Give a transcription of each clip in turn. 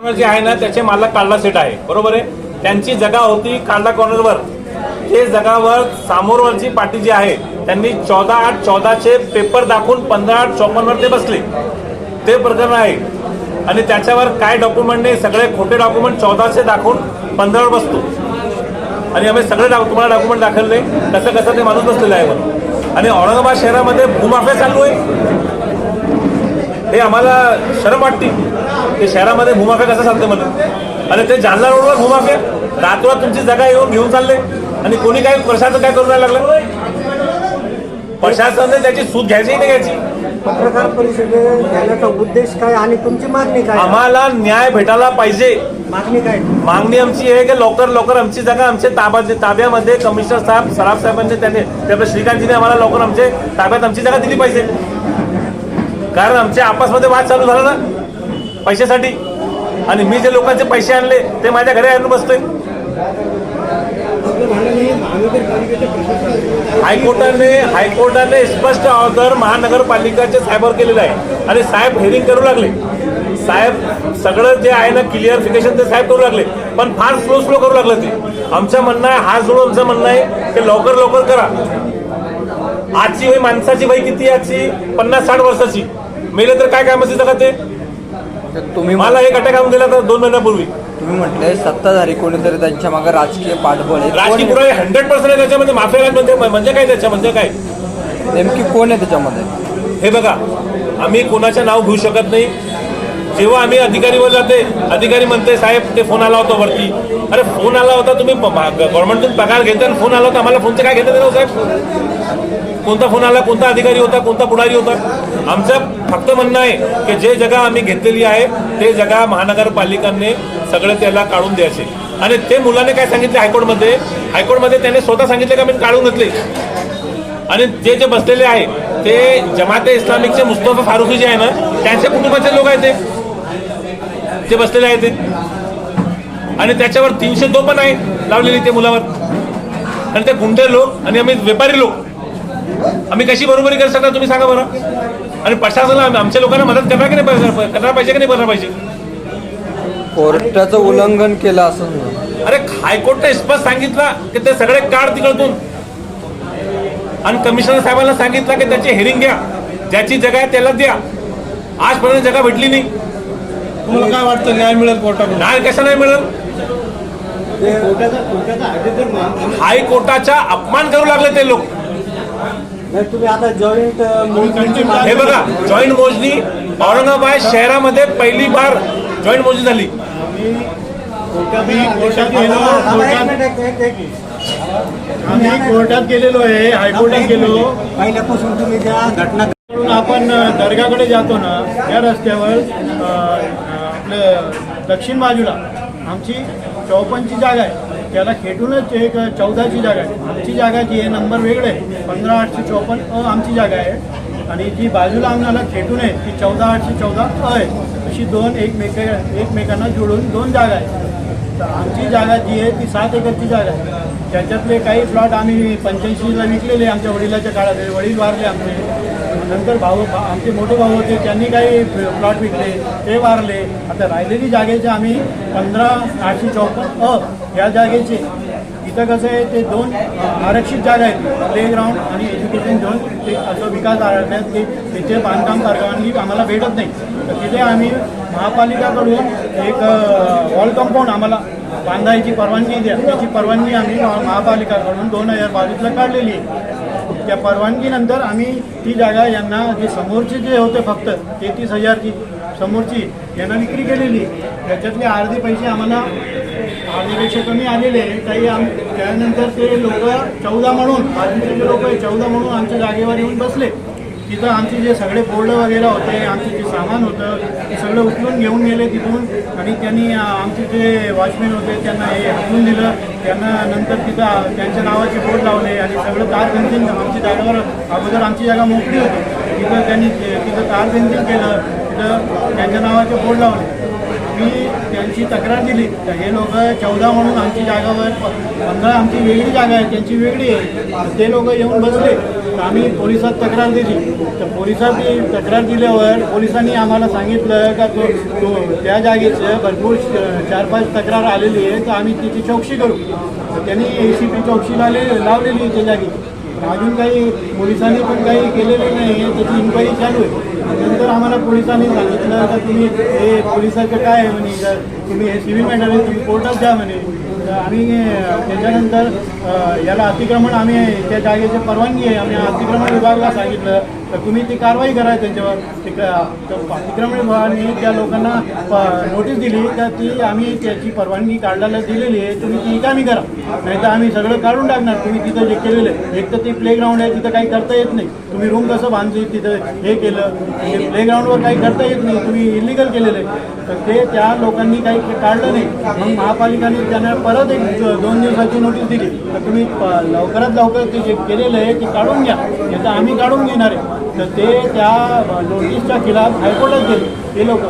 जे आहे ना त्याचे मालक काढला सेट आहे. बरोबर आहे? त्यांची जगा होती काढला कॉर्नरवर ते जगावर सामोरवरची पार्टी जी आहे त्यांनी चौदा आठ चौदाचे पेपर दाखवून पंधरा आठ चौपन्नवर ते बसले. ते प्रकरण आहे. आणि त्याच्यावर काय डॉक्युमेंट नाही सगळे खोटे डॉक्युमेंट चौदाचे दाखवून पंधरावर बसतो. आणि आम्ही सगळे तुम्हाला डॉक्युमेंट दाखवले कसं कसं ते माणूस बसलेलं आहे म्हणून. आणि औरंगाबाद शहरामध्ये भूमाफिया चालू आहे. हे आम्हाला शरम वाटते. ते शहरामध्ये भूमाफिया कसं चालते म्हणून? आणि ते जालना रोडवर भूमाफिया रातोरात तुमची जागा येऊन घेऊन चालले. आणि कोणी काय प्रशासन काय नाही लागलं? प्रशासनाने त्याची सूट घ्यायची नाही घ्यायची पत्रकार परिषदेत घेण्याचा उद्देश काय आणि तुमची मागणी काय? आम्हाला न्याय भेटायला पाहिजे. मागणी काय? मागणी आमची आहे की लवकर लवकर आमची जागा आमच्या ताब्यात ताब्यामध्ये कमिशनर साहेब सराफ साहेबांनी त्यांनी त्यामुळे श्रीकांतजीने आम्हाला लवकर आमचे ताब्यात आमची जागा दिली पाहिजे. कारण आमच्या आपसमध्ये वाद चालू झाला ना. पैशासाठी. आणि मी जे लोकांचे पैसे आणले ते माझ्या घरी आणून बसतोय. हायकोर्टाने हायकोर्टाने स्पष्ट ऑर्डर महानगरपालिकाचे साहेबावर केलेलं आहे. आणि साहेब हेरिंग करू लागले. साहेब सगळं जे आहे ना क्लिअरिफिकेशन ते साहेब करू लागले. पण फार स्लो स्लो करू लागलं ते. आमचं म्हणणं आहे हात जोडून आमचं म्हणणं आहे ते लवकर लवकर करा. आजची वय माणसाची वय किती आजची? पन्नास साठ वर्षाची. मेले तर काय कामाची जगा ते तर तुम्ही मला एक अटॅक आणून दिला तर दोन महिन्यापूर्वी. तुम्ही म्हटले सत्ताधारी कोणीतरी त्यांच्या मागे राजकीय पाठबळ आहे. राजकीय कोण पुरावे हंड्रेड पर्सेंट आहे त्याच्यामध्ये माफिया म्हणजे म्हणजे काय त्याच्या म्हणजे काय? नेमकी कोण आहे त्याच्यामध्ये? हे बघा आम्ही कोणाचं नाव घेऊ शकत नाही. जेव्हा आम्ही अधिकारीवर जाते अधिकारी म्हणते साहेब ते फोन आला होता वरती. अरे फोन आला होता तुम्ही गव्हर्नमेंटतून पगार घेता आणि फोन आला होता आम्हाला फोनचं काय घेता येतं साहेब? कोणता फोन आला कोणता अधिकारी होता कोणता पुढारी होता? आमचं फक्त म्हणणं आहे की जे जगा आम्ही घेतलेली आहे ते जगा महानगरपालिकांनी सगळे त्याला काढून द्यायचे. आणि ते मुलाने काय सांगितले हायकोर्टमध्ये? हायकोर्टमध्ये त्याने स्वतः सांगितले का मी काढून घेतले. आणि जे जे बसलेले आहे ते जमाते इस्लामिकचे मुस्तफा फारुखी जे आहे ना त्यांच्या कुटुंबाचे लोक आहेत ते. जे बसलेले आहेत ते. आणि त्याच्यावर तीनशे दो पण आहे लावलेली ते मुलावर. आणि ते गुंडे लोक आणि आम्ही व्यापारी लोक. आम्ही कशी बरोबरी करू शकता तुम्ही सांगा बरं. आणि प्रशासनाला आम- आमच्या लोकांना मदत करणार की नाही करणार पाहिजे? की नाही करणार पाहिजे? कोर्टाचं उल्लंघन केलं असं. अरे हायकोर्टने स्पष्ट सांगितलं की ते सगळे काढ तिकडतून. आणि कमिशनर साहेबांना सांगितलं की त्याची हेरिंग घ्या. ज्याची जगा आहे त्याला द्या. आजपर्यंत जगा भेटली नाही. तुम्हाला काय वाटतं न्याय मिळेल कोर्टाकडून? न्याय कसा नाही मिळत हायकोर्टाचा अपमान करू लागले ते लोक. नाही तुम्ही आता जॉईंट हे बघा जॉईंट मोजणी औरंगाबाद शहरामध्ये पहिली बार जॉईंट मोजणी झाली. आम्ही कोर्टात गेलेलो आहे हायकोर्टात गेलो. पहिल्यापासून तुम्ही ज्या घटना आपण दर्गाकडे जातो ना या रस्त्यावर आपलं दक्षिण बाजूला आमची चौपनची जागा आहे. त्याला खेटूनच एक चौदाची जागा आहे. आमची जागा जी आहे नंबर वेगळे आहे. पंधरा आठशे चौपन्न अ आमची जागा आहे. आणि जी बाजूला आम्हाला खेटून आहे ती चौदा आठशे चौदा अ आहे. अशी दोन एकमेक एकमेकांना जोडून दोन जागा आहे तर आमची जागा जी आहे ती सात एकरची जागा आहे. त्याच्यातले काही प्लॉट आम्ही पंच्याऐंशीला विकलेले आमच्या वडिलाच्या काळात. वडील वारले आमचे. नंतर भाऊ आमचे मोठे भाऊ होते त्यांनी काही प्लॉट विकले ते वारले. आता राहिलेली जागेचे आम्ही पंधरा आठशे चौपन्न अ या जागेचे. इथं कसं आहे ते दोन आरक्षित जागा आहेत. प्लेग्राऊंड आणि एज्युकेशन झोन ते असं विकास आराखड्यात ते तिथे बांधकाम परवानगी आम्हाला भेटत नाही. तर तिथे आम्ही महापालिकाकडून एक वॉल कंपाऊंड आम्हाला बांधायची परवानगी द्या. त्याची परवानगी आम्ही महापालिकाकडून दोन हजार बावीसला काढलेली आहे. त्या परवानगीनंतर आम्ही ती जागा यांना जे समोरचे जे होते फक्त तेहतीस हजारची समोरची यांना विक्री केलेली. त्याच्यातले अर्धे पैसे आम्हाला अर्धेपेक्षा कमी आलेले. काही आम त्यानंतर ते लोक चौदा म्हणून बाजूचे जे लोक आहे चौदा म्हणून आमच्या जागेवर येऊन बसले. तिथं आमचे जे सगळे बोर्ड वगैरे होते आमचे जे सामान होतं ते सगळं उचलून घेऊन गेले तिथून. आणि त्यांनी आमचे जे वॉचमॅन होते त्यांना हे हटवून दिलं. त्यांना नंतर तिथं त्यांच्या नावाचे बोर्ड लावले आणि सगळं तार फेन्सिंग आमच्या जागेवर अगोदर आमची जागा मोकळी होती. तिथं त्यांनी तिथं तार फेन्सिंग केलं. तिथं त्यांच्या नावाचे बोर्ड लावले. मी त्यांची तक्रार दिली. तर हे लोक चौदा म्हणून आमची जागावर पंधरा आमची वेगळी जागा आहे त्यांची वेगळी आहे. ते लोक येऊन बसले. आम्ही पोलिसात तक्रार दिली. तर पोलिसांनी तक्रार दिल्यावर पोलिसांनी आम्हाला सांगितलं का तो तो त्या जागेचं भरपूर चार पाच तक्रार आलेली आहे तर आम्ही तिची चौकशी करू. तर त्यांनी ए सी पी चौकशी लावले लावलेली आहे त्या जागी अजून काही पोलिसांनी पण काही केलेलं नाही आहे त्याची इन्क्वायरी चालू आहे. नंतर आम्हाला पोलिसांनी सांगितलं तर तुम्ही हे पोलिसाचं काय आहे म्हणे? जर तुम्ही हे सिव्हिल मॅटर तुम्ही कोर्टात द्या म्हणे. आम्ही त्याच्यानंतर याला अतिक्रमण आम्ही त्या जागेची परवानगी आहे आम्ही अतिक्रमण विभागाला सांगितलं. तर तुम्ही ती कारवाई करा त्यांच्यावर. अतिक्रमण विभागाने म्हणजे त्या लोकांना प- नोटीस दिली तर ती आम्ही त्याची परवानगी काढायला दिलेली आहे. तुम्ही ती कामी करा. नाही तर आम्ही सगळं काढून टाकणार. तुम्ही तिथं जे केलेलं आहे एक तर ते प्लेग्राऊंड आहे तिथं काही करता येत नाही. तुम्ही रूम कसं बांधली तिथं हे केलं. म्हणजे प्लेग्राऊंडवर काही करता येत नाही. तुम्ही इलिगल केलेलं आहे. तर ते त्या लोकांनी काही काढलं नाही. मग महापालिकाने त्यांना परत एक दोन दिवसाची नोटीस दिली. तर तुम्ही प- लवकरात लवकर ते जे केलेलं आहे ते काढून घ्या. नाही तर आम्ही काढून घेणार आहे. तर ते त्या नोटीसच्या खिलाफ हायकोर्टात गेले ते लोक.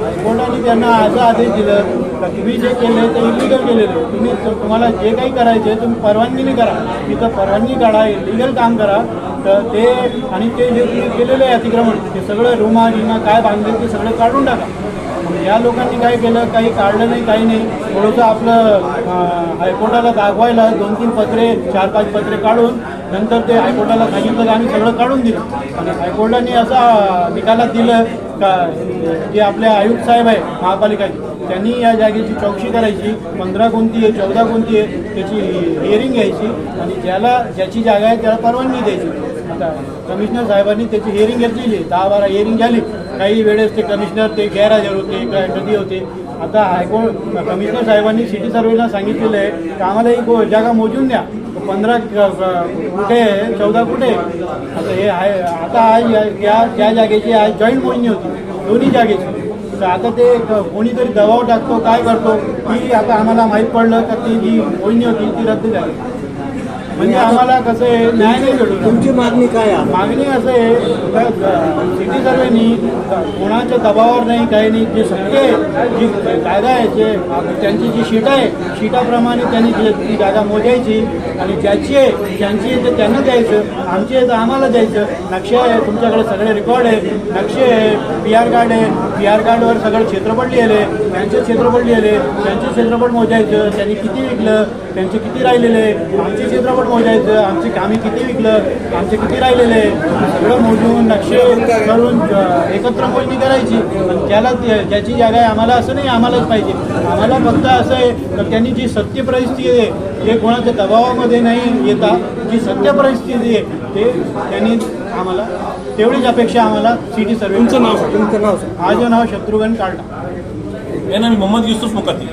हायकोर्टाने त्यांना असं आदेश दिलं का तुम्ही जे केले ते इलिगल केलेलं तुम्ही तुम्हाला जे काही करायचे तुम्ही परवानगीने करा. तिथं परवानगी काढा इलिगल काम करा. तर ते आणि ते जे तुम्ही केलेलं आहे अतिक्रमण ते सगळं रुमा रिमा काय बांधले ते सगळं काढून टाका. या लोकांनी काय केलं काही काढलं नाही काही नाही. थोडंसं आपलं हायकोर्टाला दाखवायला दोन तीन पत्रे चार पाच पत्रे काढून नंतर ते हायकोर्टाला सांगितलं आम्ही सगळं काढून दिलं. आणि हायकोर्टाने असा निकालात दिलं का जे आपले आयुक्त साहेब आहे महापालिकाचे त्यांनी या जागेची चौकशी करायची. पंधरा कोणती आहे चौदा कोणती आहे त्याची हिअरिंग घ्यायची आणि ज्याला ज्याची जागा आहे त्याला परवानगी द्यायची. आता कमिशनर साहेबांनी त्याची हिअरिंग घेतलेली आहे. दहा बारा हिअरिंग झाली. काही वेळेस ते कमिशनर ते गैरहजर होते काय कधी होते. आता हायकोर्ट कमिशनर साहेबांनी सिटी सर्वेला सांगितलेलं आहे की आम्हाला ही जागा मोजून द्या. पंधरा कुठे आहे? चौदा कुठे आहे? आता हे आहे आता आज या त्या जागेची आज जॉईंट मोजणी होती. दोन्ही जागेची. तर आता ते कोणीतरी दबाव टाकतो काय करतो की आता आम्हाला माहीत पडलं का ती जी मोजणी होती ती रद्द झाली. म्हणजे आम्हाला कसं आहे न्याय नाही भेटू तुमची मागणी काय आहे? मागणी असं आहे सिटी सर्वेनी कोणाच्या दबावावर नाही काही नाही. जे सत्य जी कायदा आहे जे त्यांची जी शीट आहे शीटाप्रमाणे त्यांनी ती जागा मोजायची आणि ज्याची आहे ज्यांची आहे ते त्यांना द्यायचं आमची आहे तर आम्हाला द्यायचं. नक्षे आहे तुमच्याकडे सगळे रेकॉर्ड आहे. नक्षे आहे पी आर कार्ड आहे. पी आर कार्डवर सगळं क्षेत्रफळ लिहिले त्यांचे क्षेत्रफळ लिहिले त्यांचे क्षेत्रफळ मोजायचं. त्यांनी किती विकलं? त्यांचे किती राहिलेले? आमचे क्षेत्रफळ मोजायचं. आमचे कामे किती विकलं? आमचे किती राहिलेले? सगळं मोजून नक्षे करून एकत्र मोजणी करायची. पण त्याला ज्याची जागा आहे आम्हाला असं नाही आम्हालाच पाहिजे. आम्हाला फक्त असं आहे तर त्यांनी जी सत्य परिस्थिती आहे ते कोणाच्या दबावामध्ये नाही येता. जी सत्य परिस्थिती आहे ते त्यांनी आम्हाला तेवढीच अपेक्षा आम्हाला सिटी सर्वे तुमचं नाव तुमचं नाव. माझं नाव शत्रुघ्न नाम मोहम्मद यूसुफ मुकद्दी